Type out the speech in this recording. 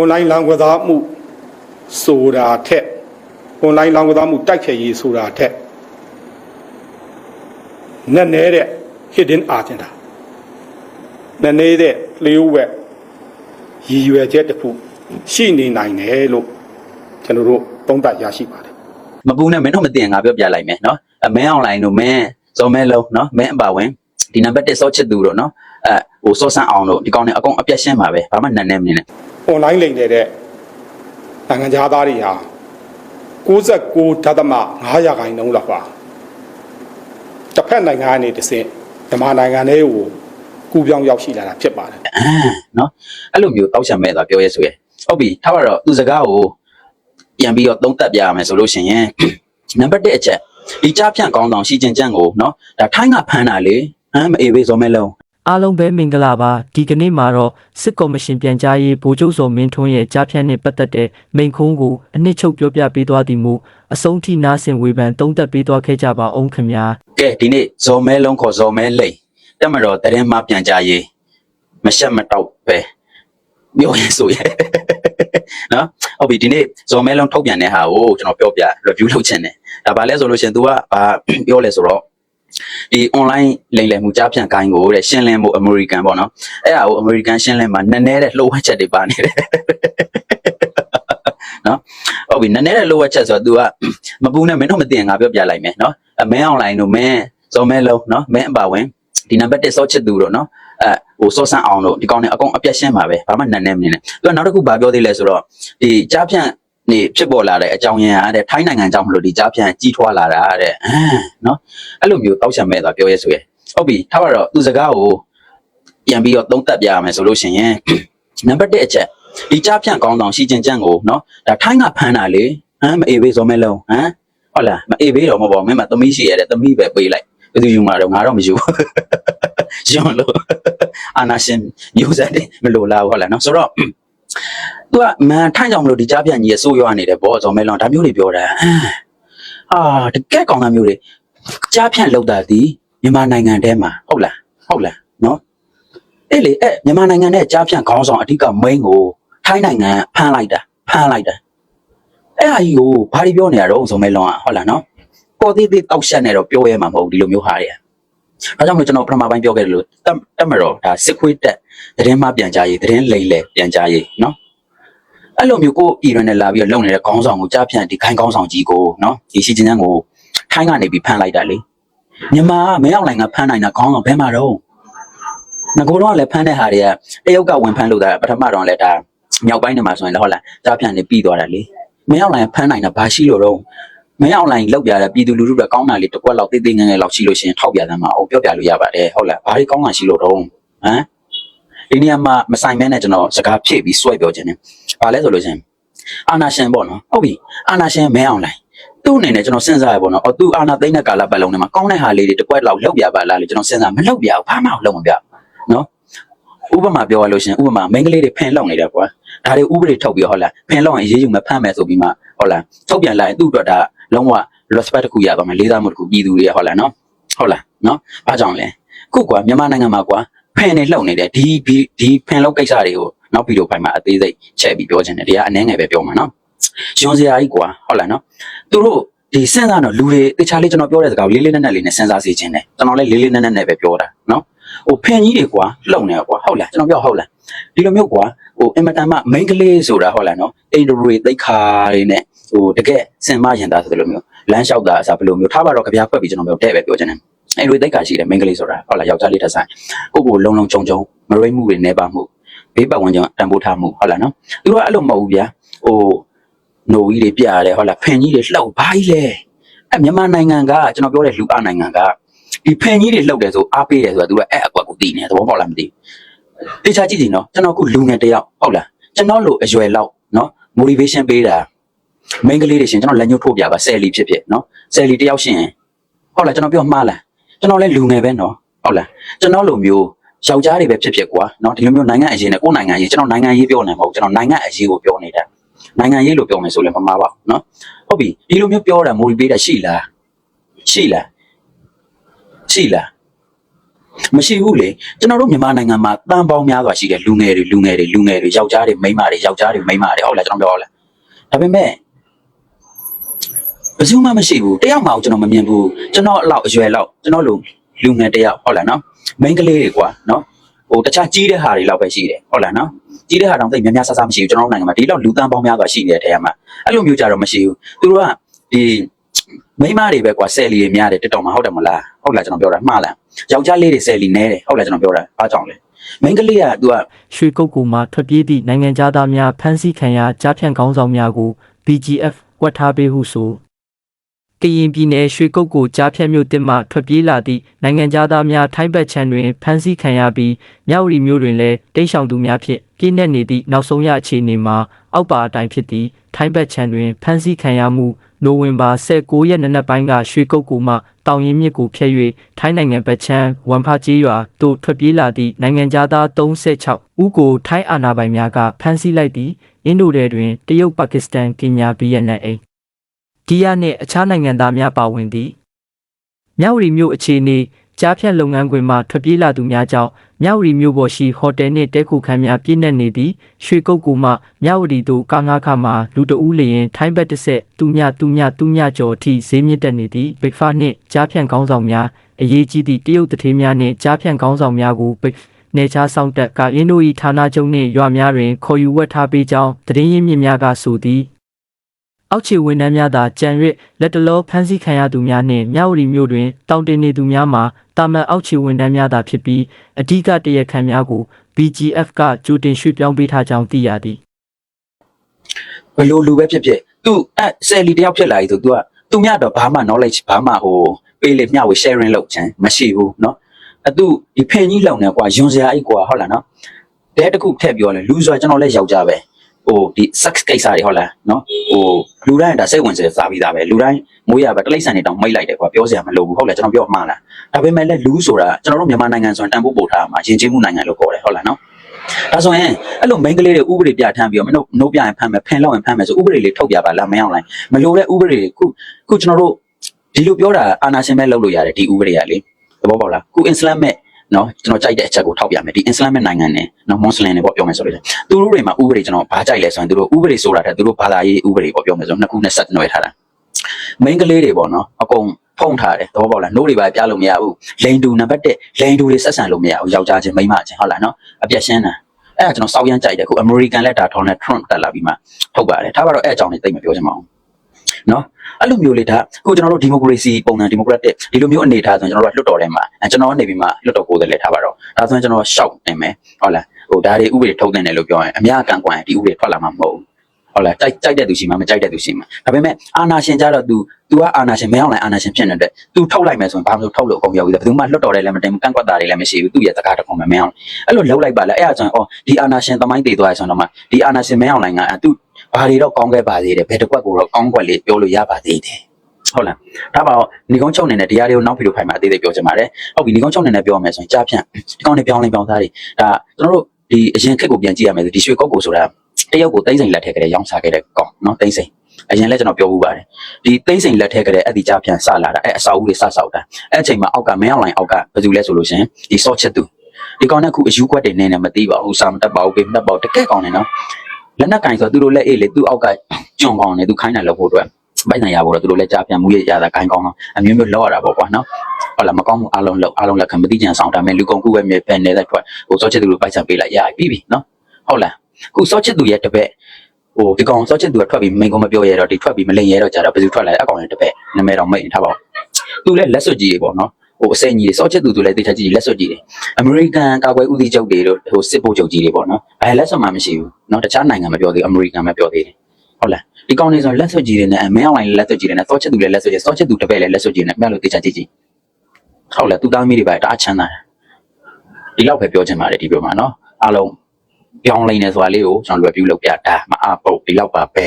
online လောင်းကစားမှုဆိုတာထက် online လောင်းကစားမှုတိုက်ဖျက်ရေးဆိုတာထက်နက်နေတဲ့ hidden agenda နက်နေတဲ့လျှို့ဝှက်ရည်ရွယ်ချက်တစ်ခုရှိနေနိုင်တယ်လို့ကျွန်တော်တို့သုံးသပ်ရရှိပါတယ်မပူနဲ့မင်းတို့မသိရင်ငါပြောပြလိုက်မယ်နော်အမင်းအွန်လိုင်းတို့မင်းဇော်မဲလုံးနော်မင်းအပါဝင်ဒီနံပါတ်1စောချစ်သူတို့နော်အဲဟိုစောဆန်းအောင်တို့ဒီကောင်တွေအကုန်အပြတ်ရှင်းပါပဲဘာမှနန်းနေမနေနဲ့ online လိမ်နေတဲ့နိုင်ငံခြားသားတွေဟာ69ဓာတ်သမ9ရာခိုင်နှုန်းလောက်ပါတစ်ဖက်နိုင်ငံကနေတစ်ဆင့်မြန်မာနိုင်ငံလေးကိုကူပြောင်းရောက်ရှိလာတာဖြစ်ပါတယ်အာနော်အဲ့လိုမျိုးတောက်ချံမဲ့သွားပြောရဲဆိုရဲဟုတ်ပြီထားပါတော့သူစကားကိုပြန်ပြီးတော့သုံးသပ်ပြရမယ်ဆိုလို့ရှိရင်နံပါတ်1အချက်ဒီကြားဖြန့်ကောင်းဆောင်ရှီကျင်ကျန်းကိုနော်ဒါထိုင်းကဖမ်းတာလေဟမ်မအေးဘေးဇော်မဲလုံး အားလုံးပဲမင်္ဂလာပါဒီကနေ့မှာတော့စစ်ကော်မရှင်ပြန်ကြားရေးဗိုလ်ချုပ်စော်မင်းထွန်းရဲ့ကြားဖြတ်နှင့်ပတ်သက်တဲ့မိန့်ခွန်းကိုအနှစ်ချုပ်ပြောပြပေးသွားသည်မူအဆုံးထိနားဆင်ဝေဖန်သုံးသပ်ပေးသွားခဲ့ကြပါအောင်ခင်ဗျာကဲဒီနေ့ဇော်မဲလုံးခေါ်ဇော်မဲလိန်တက်မတော်တရင်မှပြန်ကြရေးမရှက်မတောက်ပဲပြောရင်ဆိုရဲနော်ဟုတ်ပြီဒီနေ့ဇော်မဲလုံးထုတ်ပြန်တဲ့ဟာကိုကျွန်တော်ပြောပြ review လုပ်ချင်တယ်ဒါဘာလဲဆိုလို့ရှိရင် तू ကဘာပြောလဲဆိုတော့ ဒီ online လိမ်လည်မှုကြားဖြန့်ကိုင်းကိုတဲ့ရှင်းလင်းဖို့ American ပေါ့နော်အဲ့ဒါကို American ရှင်းလင်းမှာနည်းနည်းတဲ့လှုပ်ဝက်ချက်တွေပါနေတယ်နော်ဟုတ်ပြီနည်းနည်းတဲ့လှုပ်ဝက်ချက်ဆိုတော့ तू ကမပူနဲ့မင်းတို့မသိရင်ငါပြောပြလိုက်မယ်နော်အမင်း online တို့မင်းဇော်မဲလုံးနော်မင်းအပါဝင်ဒီနံပါတ်1စောချစ်သူတို့နော်အဲဟိုစောဆန်းအောင်တို့ဒီကောင်တွေအကုန်အပြတ်ရှင်းပါပဲဘာမှနန်းနေမနေနဲ့သူကနောက်တစ်ခုဘာပြောသေးလဲဆိုတော့ဒီကြားဖြန့် နေဖြစ်ပေါ်လာတဲ့အကြောင်းရင်းအားတဲ့ထိုင်းနိုင်ငံကြောင့်မလို့ဒီကြားဖြန့်ကြီးထွားလာတာတဲ့အဲနော်အဲ့လိုမျိုးတောက်ချံမဲ့သွားပြောရဲဆိုရဲဟုတ်ပြီထားပါတော့သူစကားကိုပြန်ပြီးတော့သုံးသပ်ပြရမယ်ဆိုလို့ရှိရင်နံပါတ်1အချက်ဒီကြားဖြန့်ကောင်းဆောင်ရှီကျင်ကျန်းကိုနော်ဒါထိုင်းကဖမ်းတာလေဟမ်မအေးဘေးဇော်မဲလုံးဟမ်ဟုတ်လားမအေးဘေးတော့မဟုတ်ပါဘူးမင်းမသမီးရှိရတဲ့သမီးပဲပေးလိုက်ဘယ်သူယူမှာတော့ငါတော့မယူဘူးရုံလို့အာနာရှင်မျိုးဆက်တွေမလိုလားဟုတ်လားနော်ဆိုတော့ သူကမန်ထိုင်းကြောင်မလို့ဒီကြားပြန်ကြီးရဆိုးရွားနေတယ်ဘောဇော်မဲလွန်ဒါမျိုးတွေပြောတာအာတကက်ကောင်သားမျိုးတွေကြားဖြန့်လောက်တာဒီမြန်မာနိုင်ငံထဲမှာဟုတ်လားဟုတ်လားနော်အဲ့လေအဲ့မြန်မာနိုင်ငံနဲ့ကြားဖြန့်ခေါင်းဆောင်အဓိက main ကိုထိုင်းနိုင်ငံဖမ်းလိုက်တာဖမ်းလိုက်တာအဲ့ဟာကြီးကိုဘာတွေပြောနေရတော့ဇော်မဲလွန်อ่ะဟုတ်လားနော်ပေါ်သေးသေးတောက်ရှက်နေတော့ပြောရဲမှာမဟုတ်ဘူးဒီလိုမျိုးဟာတွေအဲကြောင့်မို့ကျွန်တော်ပထမပိုင်းပြောခဲ့တယ်လို့တက်တက်မတော်ဒါစစ်ခွေးတက် သတင်းမှပြန်ကြားရေးသတင်းလိမ့်လေပြန်ကြားရေးနော်အဲ့လိုမျိုးကိုပြည်ရနဲ့လာပြီးတော့လုံနေတဲ့ခေါင်းဆောင်ကိုကြားဖြန့်ဒီခိုင်းခေါင်းဆောင်ကြီးကိုနော်ဒီရှိချင်းချမ်းကိုထိုင်းကနေပြီးဖမ်းလိုက်တာလေမြန်မာကမဲအောင်လိုင်ကဖမ်းနိုင်တာခေါင်းဆောင်ဘယ်မှာတော့ငကိုတော့လည်းဖမ်းတဲ့ဟာတွေကတရုတ်ကဝင်ဖမ်းလို့ဒါပထမတော့လည်းဒါမြောက်ပိုင်းနေမှာဆိုရင်လည်းဟုတ်လားကြားဖြန့်နေပြီးသွားတာလေမဲအောင်လိုင်ကဖမ်းနိုင်တာဘာရှိလို့တော့မဲအောင်လိုင်လောက်ပြတဲ့ပြည်သူလူထုတွေကောင်းတာလေးတစ်ကွက်လောက်တိတ်တိတ်ငယ်ငယ်လောက်ရှိလို့ရှိရင်ထောက်ပြသမ်းမှာအောင်ပြောပြလို့ရပါတယ်ဟုတ်လားဘာတွေကောင်းတာရှိလို့တော့ဟမ် ဒီနေရာမှာမဆိုင်မဲနဲ့ကျွန်တော်စကားဖြည့်ပြီးစွဲပြောခြင်းတယ်ဘာလဲဆိုလို့ရှိရင်အာနာရှင်ပေါ့နော်ဟုတ်ပြီအာနာရှင်မဲအောင်လိုင်သူ့အနေနဲ့ကျွန်တော်စဉ်းစားရပေါ့နော်အော်သူအာနာသိမ့်တဲ့ကာလပတ်လုံးထဲမှာကောင်းတဲ့ဟာလေးတွေတစ်ကွက်လောက်လောက်ပြပါလားလို့ကျွန်တော်စဉ်းစားမလောက်ပြဘူးဘာမှလောက်မပြဘူးနော်ဥပမာပြောရလို့ရှိရင်ဥပမာမိန်းကလေးတွေဖင်လောက်နေတယ်ကွာဒါတွေဥပဒေထုတ်ပြီးဟုတ်လားဖင်လောက်ရင်ရေးယူမယ်ဖမ်းမယ်ဆိုပြီးမှဟုတ်လားထုတ်ပြန်လိုက်ရင်သူ့အတွက်ဒါလုံးဝ respect တစ်ခုရပါမယ်လေးစားမှုတစ်ခုပြည်သူတွေဟုတ်လားနော်ဟုတ်လားနော်ဘာကြောင့်လဲခုကွာမြန်မာနိုင်ငံမှာကွာ ဖင်နေလှုပ်နေတယ်ဒီဒီဒီဖင်လောက်ကိစ္စတွေကိုနောက်ဗီဒီယိုဖိုင်မှာအသေးစိတ်ချက်ပြီးပြောချင်တယ်တရားအနှဲငယ်ပဲပြောမှာနော်ရွှန်စရာကြီးကွာဟုတ်လားနော်သူတို့ဒီစဉ်းစားတော့လူတွေတခြားလေးကျွန်တော်ပြောတဲ့စကားကိုလေးလေးနက်နက်လေးနဲ့စဉ်းစားစေချင်တယ်ကျွန်တော်လည်းလေးလေးနက်နက်နဲ့ပဲပြောတာနော်ဟိုဖင်ကြီးတွေကွာလှုပ်နေကွာဟုတ်လားကျွန်တော်ပြောဟုတ်လားဒီလိုမျိုးကွာဟိုအင်မတန်မှ main ကလေးဆိုတာဟုတ်လားနော်အိန္ဒြေသိခါတွေနဲ့ဟိုတကယ်စင်မရင်သားဆိုတဲ့လိုမျိုးလမ်းလျှောက်တာအစားဘယ်လိုမျိုးထားပါတော့ကြပြဖွက်ပြီးကျွန်တော်မျိုးတဲ့ပဲပြောချင်တယ် အဲ့လိုသိက္ခာရှိတယ်မိန်းကလေးဆိုတာဟုတ်လားယောက်ျားလေးတစ်ဆိုင်ကိုယ့်ကိုယ်လုံးလုံးချုံချုံမရိမ့်မှုတွေနေပါမှုဘေးပတ်ဝန်းကျင်တန်ဖိုးထားမှုဟုတ်လားနော်သူတို့ကအဲ့လိုမဟုတ်ဘူးဗျာဟိုနိုကြီးတွေပြရတယ်ဟုတ်လားဖင်ကြီးတွေလှုပ်ဘာကြီးလဲအဲ့မြန်မာနိုင်ငံကကျွန်တော်ပြောတဲ့လူအနိုင်ငံကဒီဖင်ကြီးတွေလှုပ်တယ်ဆိုအားပေးတယ်ဆိုတာသူကအဲ့အကွက်ကိုသိနေတယ်သဘောပေါက်လားမသိဘူးတေချာကြည့်စီနော်ကျွန်တော်ခုလူငယ်တစ်ယောက်ဟုတ်လားကျွန်တော်လိုအရွယ်လောက်နော် motivation ပေးတာမိန်းကလေးတွေရှင်ကျွန်တော်လက်ညှိုးထိုးပြပါဆယ်လီဖြစ်ဖြစ်နော်ဆယ်လီတယောက်ရှင်ဟုတ်လားကျွန်တော်ပြောမှားလား ကျွန်တော်လည်းလူငယ်ပဲနော်ဟုတ်လားကျွန်တော်လိုမျိုးယောက်ျားတွေပဲဖြစ်ဖြစ်ကွာနော်ဒီလိုမျိုးနိုင်ငံအရေးနဲ့ကိုယ်နိုင်ငံအရေးကျွန်တော်နိုင်ငံရေးပြောနေမှာမဟုတ်ကျွန်တော်နိုင်ငံအရေးကိုပြောနေတာနိုင်ငံရေးလို့ပြောမယ်ဆိုလည်းမမှားပါဘူးနော်ဟုတ်ပြီဒီလိုမျိုးပြောတာမိုဒီပေးတာရှိလားရှိလားရှိလားမရှိဘူးလေကျွန်တော်တို့မြန်မာနိုင်ငံမှာတန်ပေါင်းများစွာရှိတဲ့လူငယ်တွေလူငယ်တွေလူငယ်တွေယောက်ျားတွေမိန်းမတွေယောက်ျားတွေမိန်းမတွေဟုတ်လားကျွန်တော်ပြောရလဲဒါပေမဲ့ ဘယ်သူမှမရှိဘူးတယောက်မှကျွန်တော်မမြင်ဘူးကျွန်တော်အလောက်အရွယ်လောက်ကျွန်တော်လူလူငယ်တယောက်ဟုတ်လားနော်မိန်းကလေးတွေကွာနော်ဟိုတခြားကြီးတဲ့ဟာတွေလောက်ပဲရှိတယ်ဟုတ်လားနော်ကြီးတဲ့ဟာတောင်သိပ်များများဆဆမရှိဘူးကျွန်တော်တို့နိုင်ငံမှာဒီလောက်လူတန်းပေါင်းများစွာရှိနေတဲ့ထဲမှာအဲ့လိုမျိုးကြတော့မရှိဘူးသူတို့ကဒီမိန်းမတွေပဲကွာဆယ်လီတွေများတယ်တက်တော်မှာဟုတ်တယ်မလားဟုတ်လားကျွန်တော်ပြောတာမှားလားယောက်ျားလေးတွေဆယ်လီနဲတယ်ဟုတ်လားကျွန်တော်ပြောတာအားကြောင့်လေမိန်းကလေးက तू ကရွှေကုတ်ကူမှထွက်ပြေးသည့်နိုင်ငံသားများဖမ်းဆီးခံရကြားဖြန့်ခေါင်းဆောင်များကို BGF ကွက်ထားပေးဟုဆို ကရင်ပြည်နယ်ရွှေကုတ်ကိုကြားဖြန့်မြို့တစ်မှထွက်ပြေးလာသည့်နိုင်ငံသားများထိုင်းဘက်ခြမ်းတွင်ဖမ်းဆီးခံရပြီးမြောက်ရီမြို့တွင်လည်းတိတ်ဆောင်သူများဖြင့်ပြည့်နှက်နေသည့်နောက်ဆုံးရအခြေအနေမှာအောက်ပါအတိုင်းဖြစ်သည့်ထိုင်းဘက်ခြမ်းတွင်ဖမ်းဆီးခံရမှုနိုဝင်ဘာ16ရက်နေ့နက်ပိုင်းကရွှေကုတ်ကူမှတောင်ရင်မြစ်ကိုဖျက်၍ထိုင်းနိုင်ငံဘက်ခြမ်းဝမ်ဖာကြီးရွာသို့ထွက်ပြေးလာသည့်နိုင်ငံသား36ဦးကိုထိုင်းအာဏာပိုင်များကဖမ်းဆီးလိုက်သည်အင်ဒိုတဲတွင်တရုတ်ပါကစ္စတန်ကင်ညာဗီယက်နမ်အိမ် ဒီယာနှင့်အခြားနိုင်ငံသားများပါဝင်သည်မြောက်ရီမြို့အခြေအနေကြားဖြတ်လုပ်ငန်းခွင်မှထွက်ပြေးလာသူများကြောင့်မြောက်ရီမြို့ပေါ်ရှိဟိုတယ်နှင့်တဲခုခန်းများပြည့်နှက်နေသည်ရွှေကုတ်ကူမှမြောက်ရီသို့ကားငါးခါမှလူတအူးလျင်ထိုင်းဘက်တစ်ဆက်သူမြသူမြသူမြကျော်အထိဈေးမြင့်တက်နေသည်ဘိတ်ဖာနှင့်ကြားဖြတ်ခေါင်းဆောင်များအရေးကြီးသည့်တရုတ်တထေးများနှင့်ကြားဖြတ်ခေါင်းဆောင်များကိုဘိတ်နေချားဆောင်တက်ကရင်းတို့၏ဌာနချုပ်နှင့်ရွာများတွင်ခေါ်ယူဝတ်ထားပေးကြောင်းသတင်းရင်းမြစ်များကဆိုသည် အောက်ခြေဝန်ထမ်းများသာကြံရစ်လက်တလောဖမ်းဆီးခံရသူများနှင့်မြဝတီမြို့တွင်တောင်းတင်နေသူများမှာတာမန်အောက်ခြေဝန်ထမ်းများသာဖြစ်ပြီးအဓိကတရားခံများကို BGF ကကြိုတင်ရွှေ့ပြောင်းပေးထားကြောင်းသိရသည်ဘလို့လူပဲဖြစ်ဖြစ်သူအဆယ်လီတယောက်ဖြစ်လာပြီဆိုသူကသူမြတော့ဘာမှ knowledge ဘာမှဟိုပေးလေမျှဝေ sharing လုပ်ချင်မရှိဘူးเนาะအသူဒီဖင်ကြီးလောင်နေကွာယွန်စရာအိတ်ကွာဟုတ်လားเนาะတဲတစ်ခုထည့်ပြောလဲလူဆိုတာကျွန်တော်လည်းယောက်ျားပဲ ဟိုဒီ sex ကိစ္စတွေဟုတ်လားနော်ဟိုလူတိုင်းဒါစိတ်ဝင်စားပြီးသားပဲလူတိုင်းမွေးရပဲတလိမ့်ဆန်တွေတောင်မိတ်လိုက်တယ်ကွာပြောစရာမလိုဘူးဟုတ်လားကျွန်တော်ပြောမှားလားဒါပေမဲ့လည်းလူဆိုတာကျွန်တော်တို့မြန်မာနိုင်ငံဆိုရင်တန်ဖိုးပို့ထားမှာယဉ်ကျေးမှုနိုင်ငံလို့ခေါ်တယ်ဟုတ်လားနော်ဒါဆိုရင်အဲ့လိုမိန်းကလေးတွေဥပဒေပြထမ်းပြီးတော့မင်းတို့နှုတ်ပြရင်ဖမ်းမယ်ဖင်လောက်ရင်ဖမ်းမယ်ဆိုဥပဒေလေးထုတ်ပြပါလားမင်းအောင်လိုင်းမလိုတဲ့ဥပဒေခုခုကျွန်တော်တို့ဒီလိုပြောတာအာနာရှင်ပဲလုပ်လို့ရတယ်ဒီဥပဒေကလေသဘောပေါက်လားခုအစ္စလာမ်မဲ့ နော်ကျွန်တော်ကြိုက်တဲ့အချက်ကိုထောက်ပြမယ်ဒီအစ္စလာမ်မဲ့နိုင်ငံနဲ့နော်မွတ်စလင်တွေပေါ့ပြောမယ်ဆိုလို့သူတို့တွေမှာဥပဒေကျွန်တော်ဘာကြိုက်လဲဆိုရင်သူတို့ဥပဒေဆိုတာတဲ့သူတို့ဘာသာရေးဥပဒေပေါ့ပြောမယ်ဆိုနှစ်ခုနဲ့ဆက်နွယ်ထားတာ main ကလေးတွေပေါ့နော်အကုန်ဖုံးထားတယ်သဘောပေါက်လားနှုတ်တွေပါပြလို့မရဘူးလိန်တူနံပါတ်1လိန်တူတွေဆက်ဆံလို့မရဘူးယောက်ျားချင်းမိန်းမချင်းဟုတ်လားနော်အပြက်ရှင်းတာအဲ့ဒါကျွန်တော်စောက်ရမ်းကြိုက်တယ်ခု American လက်တာထောင်းနဲ့ Trump တက်လာပြီးမှထုတ်ပါတယ်ဒါကတော့အဲ့အကြောင်းလေးသိမပြောချင်ပါဘူး နော်အဲ့လိုမျိုးလေးဒါခုကျွန်တော်တို့ democracy ပုံစံ democratic ဒီလိုမျိုးအနေထားဆိုရင်ကျွန်တော်တို့လွတ်တော်ထဲမှာအဲကျွန်တော်နေပြီးမှလွတ်တော်ကိုယ်စားလှယ်ထားပါတော့ဒါဆိုရင်ကျွန်တော်ရှောက်နေမယ်ဟုတ်လားဟိုဒါတွေဥပဒေထုတ်တဲ့တယ်လို့ပြောရင်အများအကန့်ကွာရင်ဒီဥပဒေထွက်လာမှာမဟုတ်ဘူးဟုတ်လားကြိုက်ကြိုက်တဲ့သူရှိမှမကြိုက်တဲ့သူရှိမှဒါပေမဲ့အာနာရှင်ကြတော့ तू तू ကအာနာရှင်မင်းအောင်လိုက်အာနာရှင်ဖြစ်နေတဲ့ तू ထုတ်လိုက်မယ်ဆိုရင်ဘာမှမထုတ်လို့အကုန်ရောက်ပြီဘယ်သူမှလွတ်တော်တယ်လည်းမတင်ဘူးကန့်ကွက်တာတွေလည်းမရှိဘူးသူ့ရဲ့စကားတစ်ခုမှမင်းအောင် အဲ့လိုလှုပ်လိုက်ပါလားအဲ့ဒါဆိုရင်အော်ဒီအာနာရှင်သမိုင်းတည်သွားရဆိုတော့မှဒီအာနာရှင်မင်းအောင်လိုင်ကအဲ့သူ ဘာတွေတော့ကောင်းခဲ့ပါသေးတယ်ဘယ်တစ်ကွက်ကိုတော့ကောင်းကွက်လေးပြောလို့ရပါသေးတယ်ဟုတ်လားဒါပါတော့ညီကုန်းချုပ်နေနဲ့တရားတွေကိုနောက်ပြီးတော့ဖိုင်မှာအသေးသေးပြောချင်ပါတယ်ဟုတ်ပြီညီကုန်းချုပ်နေနဲ့ပြောမယ်ဆိုရင်ကြားဖြန့်ဒီကောင်းနေပြောင်းလဲပြောင်းသားတွေဒါကျွန်တော်တို့ဒီအရင်ခက်ကိုပြန်ကြည့်ရမယ်ဆိုဒီရွှေကုတ်ကိုဆိုတာတရုတ်ကိုတိမ့်စိန်လက်ထက်ကြတဲ့ရောင်းစားခဲ့တဲ့ကောင်နော်တိမ့်စိန်အရင်လည်းကျွန်တော်ပြောဘူးပါတယ်ဒီတိမ့်စိန်လက်ထက်ကတဲ့အဲ့ဒီကြားဖြန့်စလာတာအဲ့အစာအုပ်တွေစဆောက်တာအဲ့အချိန်မှာအောက်ကမင်းအောင်လိုင်အောက်ကဘယ်သူလဲဆိုလို့ရှင်ဒီ short ချက်သူဒီကောင်နဲ့ခုအယူကွက်တွေနေနေမသိပါဘူးစာမတက်ပါဘူးပေးမတက်ပါဘူးတကက်ကောင်နေနော် လက်နက်ကင်ဆိုသူတို့လက်အေးလေသူ့အောက်ကကျွံကောင်နေသူခိုင်းတယ်လို့ဖို့အတွက်ပိုက်နိုင်ရဖို့တော့သူတို့လက်ကြားပြန်မှုရရတာကိုင်းကောင်းတော့အမျိုးမျိုးလောက်ရတာပေါ့ကွာနော်ဟုတ်လားမကောင်းမှုအလုံးလောက်အလုံးလက်ခံမသိကြံဆောင်ဒါမဲ့လူကုန်ကူပဲမြေပဲနေတဲ့ထွက်ဟိုစောချစ်သူလိုပိုက်ချံပေးလိုက်ရပြီပြီနော်ဟုတ်လားခုစောချစ်သူရဲ့တပည့်ဟိုဒီကောင်စောချစ်သူကထွက်ပြီးမိန်ကုန်မပြောရတော့ဒီထွက်ပြီးမလိန်ရတော့ကြတော့ဘယ်သူထွက်လာလဲအကောင်ရဲ့တပည့်နာမည်တော့မိတ်ထားပါဦးသူလည်းလက်စွပ်ကြီးတွေပေါ့နော် ဟိုအစိမ့်ကြီးတွေစော့ချက်သူတို့လည်းတေချာကြည့်လက်စွပ်ကြည့်တယ်အမေရိကန်ကာကွယ်ဦးစီးချုပ်တွေတို့ဟိုစစ်ဘုတ်ချုပ်ကြီးတွေပေါ့နော်အဲလက်စွပ်မှမရှိဘူးနော်တခြားနိုင်ငံမပြောသေးအမေရိကန်မပြောသေးတယ်ဟုတ်လားဒီကောင်းနေဆိုလက်စွပ်ကြီးတွေနဲ့မင်းအောင်လိုင်းလက်စွပ်ကြီးတွေနဲ့စော့ချက်သူလည်းလက်စွပ်ကြီးစော့ချက်သူတစ်ပည့်လည်းလက်စွပ်ကြီးနဲ့ပြလို့တေချာကြည့်ကြည့်ဟုတ်လားသူသားမီးတွေပါတအားချမ်းသာတယ်ဒီလောက်ပဲပြောချင်ပါတယ်ဒီပြောမှာနော်အားလုံးပြောင်းလဲနေဆိုတာလေးကိုကျွန်တော်လွယ်ပြူးလုပ်ပြတာမအပုတ်ဒီလောက်ပါပဲ